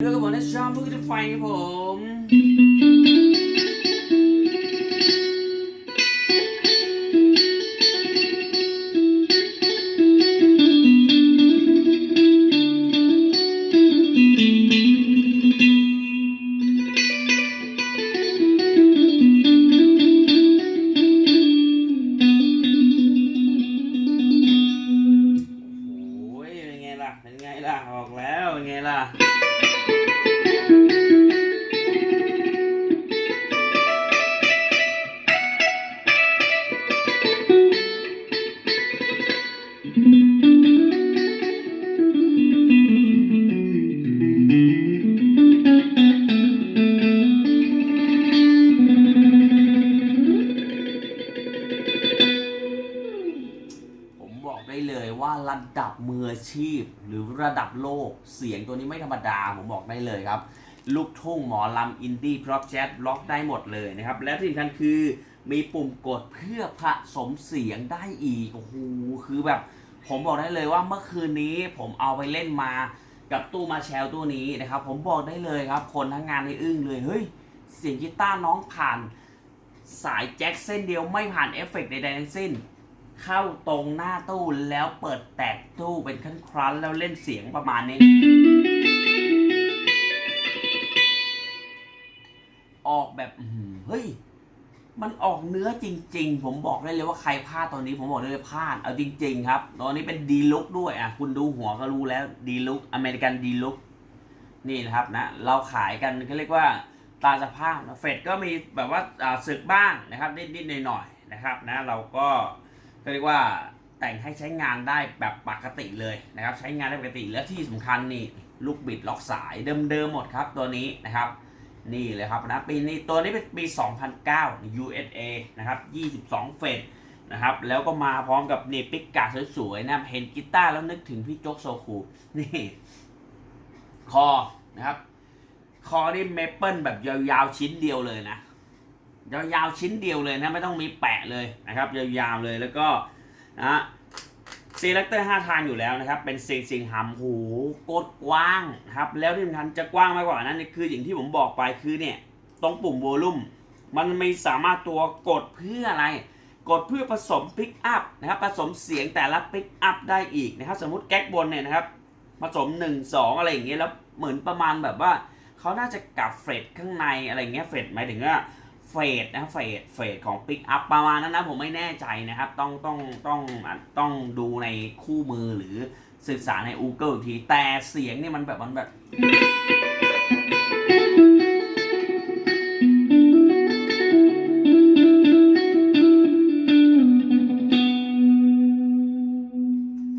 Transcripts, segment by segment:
เรื่องกับผมนะชอบพูดไฟครับผม ออกแล้วไงล่ะ ดับมืออาชีพ หรือระดับโลก เสียงตัวนี้ไม่ธรรมดา ผมบอกได้เลยครับ ลูกทุ่งหมอลำอินดี้พร็อพแจ๊สล็อกได้หมดเลยนะครับ และที่สำคัญคือมีปุ่มกดเพื่อผสมเสียงได้อีก โอ้โห คือแบบ ผมบอกได้เลยว่าเมื่อคืนนี้ผมเอาไปเล่นมากับตู้มาแชลตู้นี้นะครับ ผมบอกได้เลยครับ คนทั้งงานในอึ้งเลย เฮ้ย เสียงกีตาร์น้องผ่าน สายแจ็คเส้นเดียวไม่ผ่านเอฟเฟกต์ใดๆทั้งสิ้น เข้าตรงหน้าตู้แล้วเปิดแตกตู้เป็นขั้นครั้นแล้วเล่นเสียงประมาณนี้ ออกแบบเฮ้ย มันออกเนื้อจริง ๆ ผมบอกได้เลยว่าใครพลาดตอนนี้ผมบอกได้เลยพลาด เอาจริง ๆ ครับ ตอนนี้เป็นดีลุกด้วยอะ คุณดูหัวก็รู้แล้วดีลุกอเมริกันดีลุกนี่นะครับนะ เราขายกันเขาเรียกว่าตาสภาพนเฟดก็มีแบบว่าอ่าศึกบ้างนะครับนิดๆหน่อยๆนะครับนะเราก็ เรียกว่าแต่งให้ใช้งานได้แบบปกติเลยนะครับ ใช้งานได้ปกติและที่สำคัญนี่ลูกบิดล็อกสายเดิมๆหมดครับตัวนี้นะครับ นี่เลยครับนะปีนี้ตัวนี้เป็นปี 2009 USA นะครับ 22 เฟสนะครับแล้วก็มาพร้อมกับนี่ปิกกาสวยๆนะเห็นกีตาร์แล้วนึกถึงพี่โจ๊กโซคูนี่คอนะครับ คอนี่เมเปิลแบบยาวๆชิ้นเดียวเลยนะ ยาวๆชิ้นเดียวเลยนะไม่ต้องมีแปะเลยนะครับยาวๆเลยแล้วก็นะซีเลคเตอร์5ทางอยู่แล้วนะครับเป็นซิงซิงหำหูกดกว้างครับแล้วที่สำคัญจะกว้างมากกว่านั้นคืออย่างที่ผมบอกไปคือเนี่ยตรงปุ่มโวลูมมันไม่สามารถตัวกดเพื่ออะไร กดเพื่อผสมปิกอัพนะครับผสมเสียงแต่ละปิกอัพได้อีกนะครับสมมติแก๊กบนเนี่ยนะครับผสม 1 2 อะไรอย่างเงี้ยแล้วเหมือนประมาณแบบว่าเขาน่าจะกับเฟรดข้างในอะไรเงี้ยเฟรดหมายถึงว่า เฟดนะเฟดเฟดของปิกอัพประมาณนั้นนะผมไม่แน่ใจนะครับ ต้องต้องต้องต้องดูในคู่มือหรือศึกษาใน Google อีกที แต่เสียงเนี่ยมันแบบมันแบบ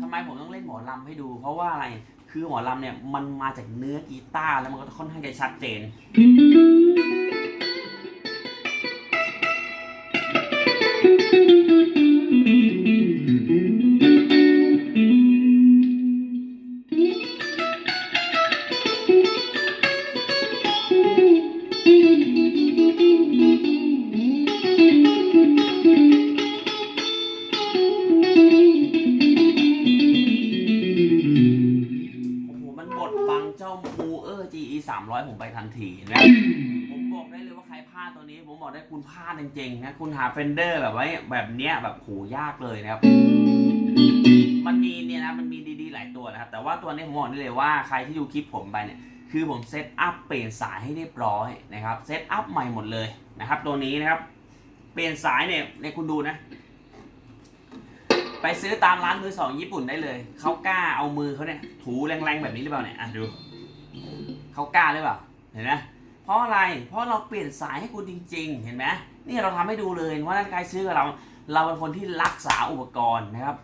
ทำไมผมต้องเล่นหมอลำให้ดูเพราะว่าอะไรคือหมอลำเนี่ยมันมาจากเนื้อกีตาร์แล้วมันก็ค่อนข้างจะชัดเจน เจ้ามูเออร์ GE 300 ผมไปทันทีนะผมบอกได้เลยว่าใครพลาดตัวนี้ ผมบอกได้คุณพลาดจริงๆนะคุณหาเฟนเดอร์แบบไว่าแบบเนี้ยแบบโหยากเลยนะครับมันมีเนี่ยนะมันมีดีๆ หลายตัวนะครับ แต่ว่าตัวนี้ผมบอกได้เลยว่าใครที่ดูคลิปผมไปเนี่ยคือผมเซตอัพเปลี่ยนสายให้เรียบร้อยนะครับเซตอัพใหม่หมดเลยนะครับ ตัวนี้นะครับ เปลี่ยนสายเนี่ยในคุณดูนะ ไปซื้อตามร้านมือสองญี่ปุ่นได้เลย เขากล้าเอามือเขาเนี่ยถูแรงๆแบบนี้หรือเปล่าเนี่ยอะดูเขากล้าหรือเปล่าเห็นไหมเพราะอะไรเพราะเราเปลี่ยนสายให้คุณจริง ๆ เห็นไหมนี่เราทำให้ดูเลยว่าถ้าใครซื้อกับเรา เราเป็นคนที่รักษาอุปกรณ์นะครับ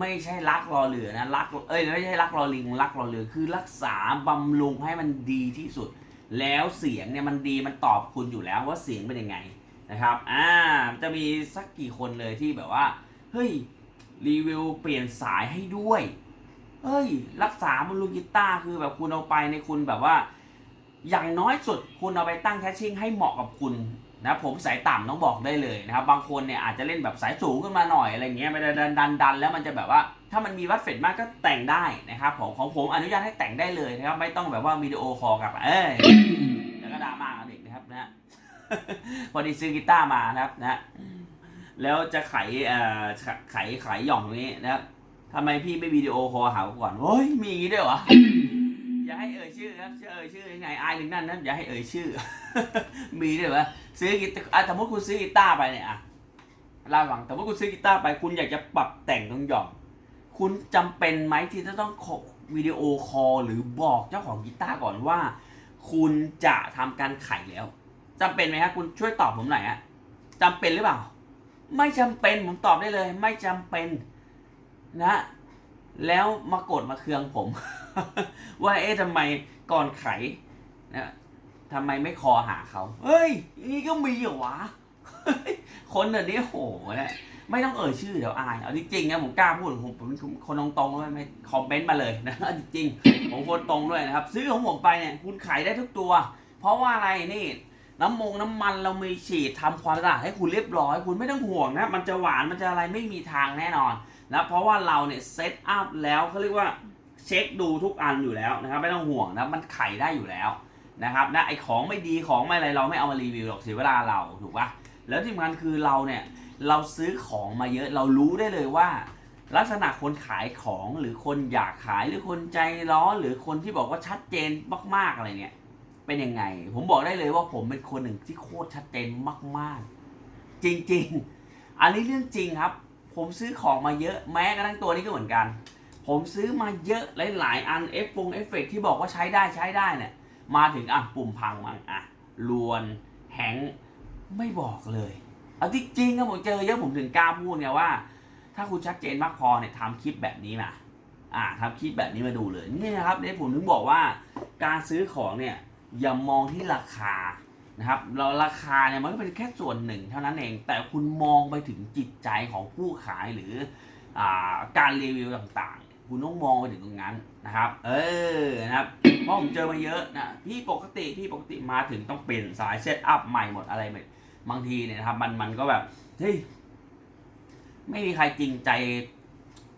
ไม่ใช่รักรอเหลือนะรักเอ้ยไม่ใช่รักรอลิงรักรอเหลือคือรักษาบำรุงให้มันดีที่สุด แล้วเสียงเนี่ยมันดีมันตอบคุณอยู่แล้วว่าเสียงเป็นยังไงนะครับอ่าจะมีสักกี่คนเลยที่แบบว่าเฮ้ย รีวิวเปลี่ยนสายให้ด้วยเฮ้ย รักษาบนลูกกีตาร์คือแบบคุณเอาไปในคุณแบบว่า อย่างน้อยสุดคุณเอาไปตั้งแคชชิ่งให้เหมาะกับคุณนะผมสายต่ำต้องบอกได้เลยนะครับ บางคนเนี่ยอาจจะเล่นแบบสายสูงขึ้นมาหน่อยอะไรเงี้ยไม่ได้ดันดันดันแล้วมันจะแบบว่า ถ้ามันมีวัดเฟดมากก็แต่งได้นะครับของของผมอนุญาตให้แต่งได้เลยนะครับ ไม่ต้องแบบว่าวิดีโอคอลกับ เอ้ยแล้วก็ดราม่ากันอีกนะครับนะพอดีซื้อกีตาร์มานะครับนะ แล้วจะไขเอ่อไขไขไขหย่องตรงนี้นะครับทำไมพี่ไม่วิดีโอคอลหาผมก่อนเฮ้ยมีอย่างนี้ด้วยเหรออย่าให้เอ่ยชื่อครับเอ่ยชื่อยังไงอายถึงนั่นนะอย่าให้เอ่ยชื่อ มีด้วยเหรอซื้อกีตาร์อะสมมติคุณซื้อกีตาร์ไปเนี่ยอะเล่าให้ฟังสมมติคุณซื้อกีตาร์ไปคุณอยากจะปรับแต่งตรงหย่อง คุณจำเป็นไหมที่จะต้องขอวิดีโอคอลหรือบอกเจ้าของกีตาร์ก่อนว่า คุณจะทำการไขแล้วจำเป็นไหมครับคุณช่วยตอบผมหน่อยฮะจำเป็นหรือเปล่า ไม่จำเป็นผมตอบได้เลย ไม่จำเป็นนะ แล้วมากดมาเคืองผม ว่าเอ๊ะทำไมก่อนไขนะทำไมไม่คอหาเขาเฮ้ยนี่ก็มีเหรอวะคนแบบนี้โหนะไม่ต้องเอ่ยชื่อเดี๋ยวอายเอาจริงๆนะผมกล้าพูดผมผมคนตรงๆเลยไม่คอมเมนต์มาเลยนะจริงๆผมคนตรงด้วยนะครับ ซื้อของผมไปเนี่ยคุณขายได้ทุกตัว เพราะว่าอะไรนี่ น้ำมงน้ำมันเรามีฉีดทำความสะอาดให้คุณเรียบร้อย คุณไม่ต้องห่วงนะมันจะหวานมันจะอะไรไม่มีทางแน่นอนนะเพราะว่าเราเนี่ยเซตอัพแล้วเขาเรียกว่าเช็คดูทุกอันอยู่แล้วนะครับไม่ต้องห่วงนะมันไขได้อยู่แล้วนะครับนะไอของไม่ดีของไม่อะไรเราไม่เอามารีวิวหรอกเสียเวลาเราถูกปะแล้วที่สำคัญคือเราเนี่ยเราซื้อของมาเยอะเรารู้ได้เลยว่า ลักษณะคนขายของหรือคนอยากขายหรือคนใจร้อนหรือคนที่บอกว่าชัดเจนมากๆอะไรเนี่ย เป็นยังไง ผมบอกได้เลยว่าผมเป็นคนหนึ่งที่โคตรชัดเจนมาก ๆ จริง ๆ อันนี้เรื่องจริงครับ ผมซื้อของมาเยอะแม้กระทั่งตัวนี้ก็เหมือนกัน ผมซื้อมาเยอะหลาย ๆ อันเอฟฟงเอฟเฟกที่บอกว่าใช้ได้ใช้ได้เนี่ยมาถึงอะปุ่มพังมั้งอะลวนแฮงไม่บอกเลยเอาที่จริงครับผมเจอเยอะผมถึงกล้าพูดไงว่า ถ้าคุณชัดเจนมากพอเนี่ยทำคลิปแบบนี้มาอ่าทำคลิปแบบนี้มาดูเลยนี่นะครับเนี่ยผมถึงบอกว่าการซื้อของเนี่ย อย่ามองที่ราคานะครับเราราคาเนี่ยมันก็เป็นแค่ส่วนหนึ่งเท่านั้นเอง แต่คุณมองไปถึงจิตใจของผู้ขายหรืออการรีวิวต่างๆ คุณต้องมองไปถึงตรงนั้นนะครับ เออนะครับเพราะผมเจอมาเยอะนะพี่ปกติพี่ปกติมาถึงต้องเปลี่ยนสายเซตอัพใหม่หมดอะไรหม่บางทีเนี่ยนะครับมันมันก็แบบเฮ้ยไม่มีใครจริงใจ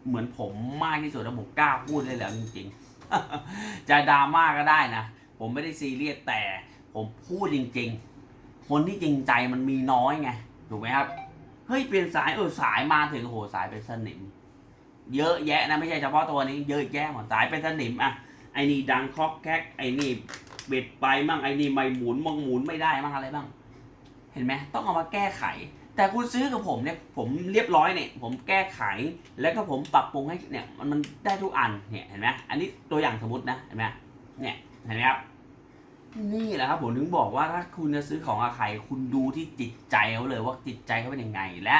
เหมือนผมมากที่สุดแล้วผมกล้าพูดเลยแล้วจริงๆ จะดราม่าก็ได้นะ ผมไม่ได้ซีเรียสแต่ผมพูดจริง ๆ คนที่จริงใจมันมีน้อยไงถูกไหมครับเฮ้ยเปลี่ยนสายเออสายมาถึงโหสายเป็นสนิม เยอะแยะนะไม่ใช่เฉพาะตัวนี้ เยอะแยะหมดสายเป็นสนิมอะไอ้นี่ดังคอกแคกไอ้นี่เบ็ดไปมั่งไอ้นี่ไม่หมุนมั่งหมุนไม่ได้มั่งอะไรบ้าง เห็นไหมต้องเอามาแก้ไข แต่คุณซื้อกับผมเนี่ยผมเรียบร้อยเนี่ย ผมแก้ไขแล้วก็ผมปรับปรุงให้เนี่ยมันมันได้ทุกอันเนี่ยเห็นไหมอันนี้ตัวอย่างสมมตินะเห็นไหมเนี่ย เห็นไหมครับ นี่แหละครับผมถึงบอกว่าถ้าคุณจะซื้อของกับใครคุณดูที่จิตใจเขาเลยว่าจิตใจเขาเป็นยังไงและ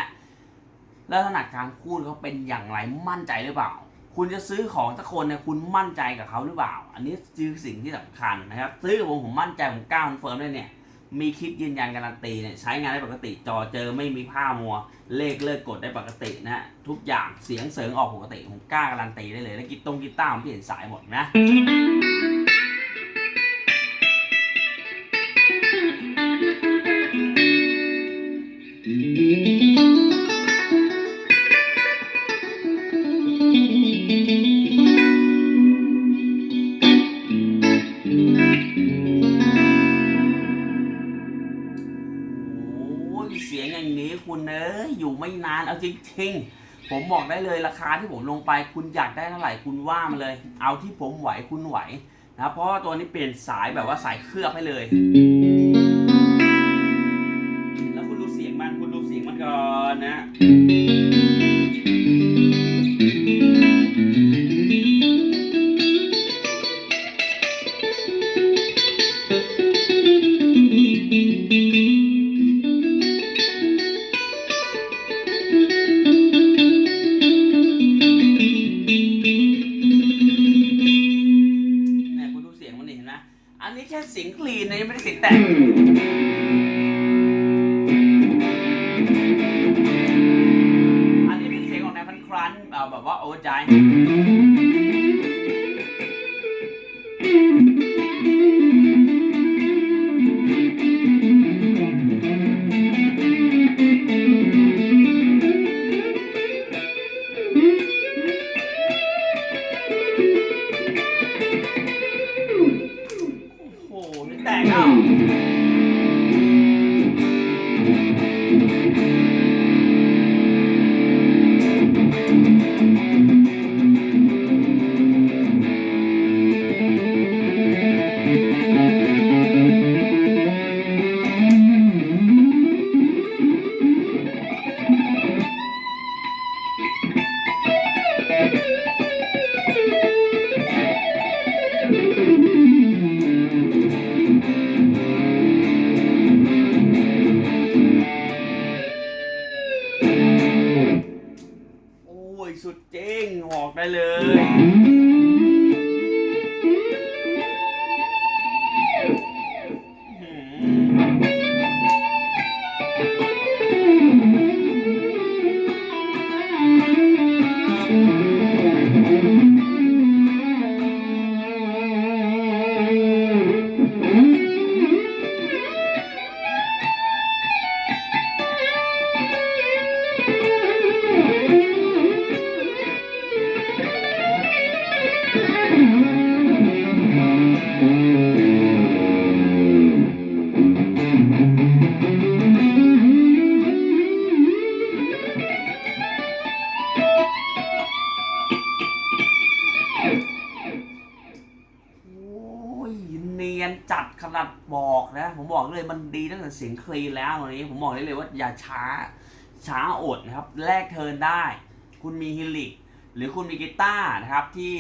ลักษณะการพูดเขาเป็นอย่างไรมั่นใจหรือเปล่า คุณจะซื้อของสักคนเนี่ยคุณมั่นใจกับเขาหรือเปล่า อันนี้คือสิ่งที่สำคัญนะครับ ซื้อกับผมผมมั่นใจผมกล้าคอนเฟิร์มเลยเนี่ยมีคลิปยืนยันการันตีเนี่ยใช้งานได้ปกติจอเจอไม่มีผ้ามัว เลขเลิกกดได้ปกตินะฮะทุกอย่างเสียงเสริงออกปกติผมกล้าการันตีได้เลย แล้วกีตงกีตาร์ผมเปลี่ยนสายหมดนะานเอาจริงๆ ผมบอกได้เลยราคาที่ผมลงไปคุณอยากได้เท่าไหร่คุณว่ามาเลย เอาที่ผมไหวคุณไหวนะเพราะตัวนี้เปลี่ยนสายแบบว่าสายเคลือบให้เลย แล้วคุณดูเสียงมันคุณดูเสียงมันก่อนนะ เสียงคลีนแล้วตอนนี้ผมบอกได้เลยว่าอย่าช้าช้าอดนะครับแลกเทิร์นได้ คุณมีฮิลิกหรือคุณมีกีตาร์นะครับที่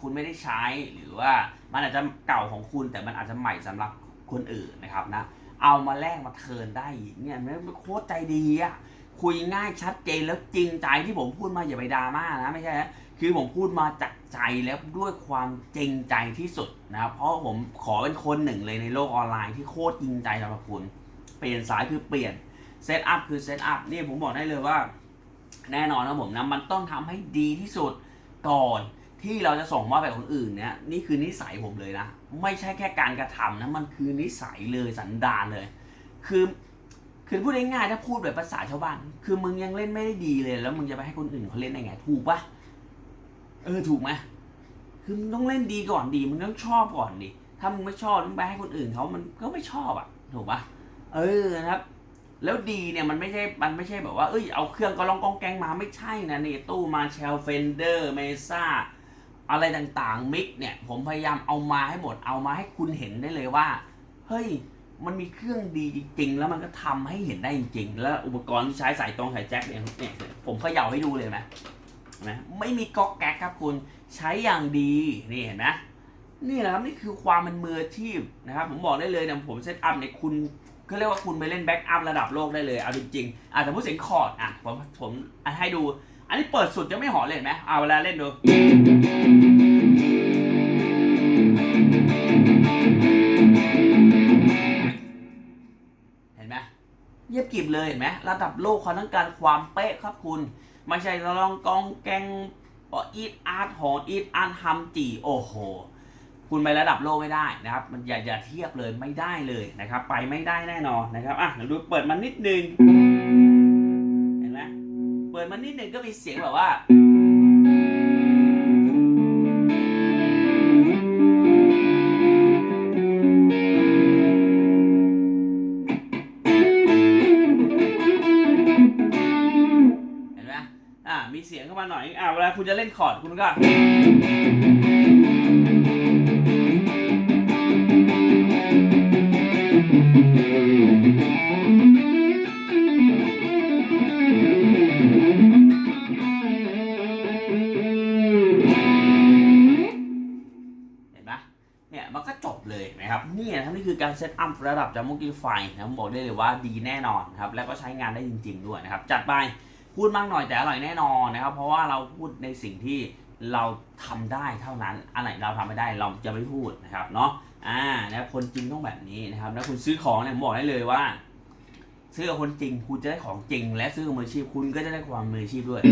คุณไม่ได้ใช้หรือว่ามันอาจจะเก่าของคุณแต่มันอาจจะใหม่สำหรับคนอื่นนะครับนะเอามาแลกมาเทิร์นได้เนี่ยมันโคตรใจดีอะคุยง่ายชัดเจนแล้วจริงใจที่ผมพูดมาอย่าไปดราม่านะไม่ใช่นะคือผมพูดมาจากใจแล้วด้วยความจริงใจที่สุดนะครับเพราะผมขอเป็นคนหนึ่งเลยในโลกออนไลน์ที่โคตรจริงใจสำหรับคุณ เปลี่ยนสายคือเปลี่ยนเซตอัพคือเซตอัพนี่ผมบอกได้เลยว่า แน่นอนนะผมนะมันต้องทำให้ดีที่สุดก่อนที่เราจะส่งมอบไปคนอื่นเนี่ยนี่คือนิสัยผมเลยนะ ไม่ใช่แค่การกระทำนะ มันคือนิสัยเลยสันดานเลย คือคือพูดง่ายๆถ้าพูดแบบภาษาชาวบ้าน คือมึงยังเล่นไม่ได้ดีเลย แล้วมึงจะไปให้คนอื่นเขาเล่นได้ไง ถูกปะเออถูกไหมคือมึงต้องเล่นดีก่อนดีมึงต้องชอบก่อนดิถ้ามึงไม่ชอบมึงไปให้คนอื่นเขามันก็ไม่ชอบอะ ถูกปะ เออนะครับ แล้วดีเนี่ยมันไม่ใช่ มันไม่ใช่แบบว่า เอ้ย เอาเครื่องก็ลองกองแกงมาไม่ใช่นะนี่ตู้มาเชลเฟนเดอร์เมซ่าอะไรต่างๆมิกเนี่ยผมพยายามเอามาให้หมดเอามาให้คุณเห็นได้เลยว่า เฮ้ยมันมีเครื่องดีจริง ๆ แล้วมันก็ทำให้เห็นได้จริง ๆ แล้วอุปกรณ์ที่ใช้สายตรงสายแจ็คเนี่ยเนี่ยผมเขย่าให้ดูเลยไหมนไหมไม่มีก๊อกแก๊กครับคุณใช้อย่างดีนี่เห็นไหมนี่แหละครับนี่คือความเป็นมืออาชีพนะครับผมบอกได้เลยนะผมเซตอัพเนี่ยคุณ ก็เรียกว่าคุณไปเล่นแบ็กอัพระดับโลกได้เลย เอาจริงๆอะสมมติเสียงคอร์ดอะผมผมให้ดู อันนี้เปิดสุดจะไม่หอเลยเห็นไหมเอาเวลาเล่นดูเห็นไหมเยียบกิบเลยเห็นไหมระดับโลกเขาต้องการความเป๊ะครับคุณ ไม่ใช่ลองกองแกงอีทอาร์ตหอนอีทอาร์ตทำจีโอ้โห คุณไประดับโลกไม่ได้นะครับ มันอย่าอย่าเทียบเลยไม่ได้เลยนะครับ ไปไม่ได้แน่นอนนะครับอะเดี๋ยวดูเปิดมานิดนึงเห็นไหมเปิดมานิดนึงก็มีเสียงแบบว่าเห็นไหมอ่ามีเสียงเข้ามาหน่อยอ่าเวลาคุณจะเล่นคอร์ดคุณก็ ระดับจัมมุกี้ไฟนะผมบอกได้เลยว่าดีแน่นอนครับ แล้วก็ใช้งานได้จริง ๆ ด้วยนะครับ จัดไปพูดมากหน่อยแต่อร่อยแน่นอนนะครับ เพราะว่าเราพูดในสิ่งที่เราทำได้เท่านั้นอันไหนเราทำไม่ได้เราจะไม่พูดนะครับเนาะอ่านะคคนจริงต้องแบบนี้นะครับแล้วคุณซื้อของเนี่ยผมบอกได้เลยว่าซื้อกับคนจริง คุณจะได้ของจริง และซื้อกับมืออาชีพคุณก็จะได้ความมืออาชีพด้วย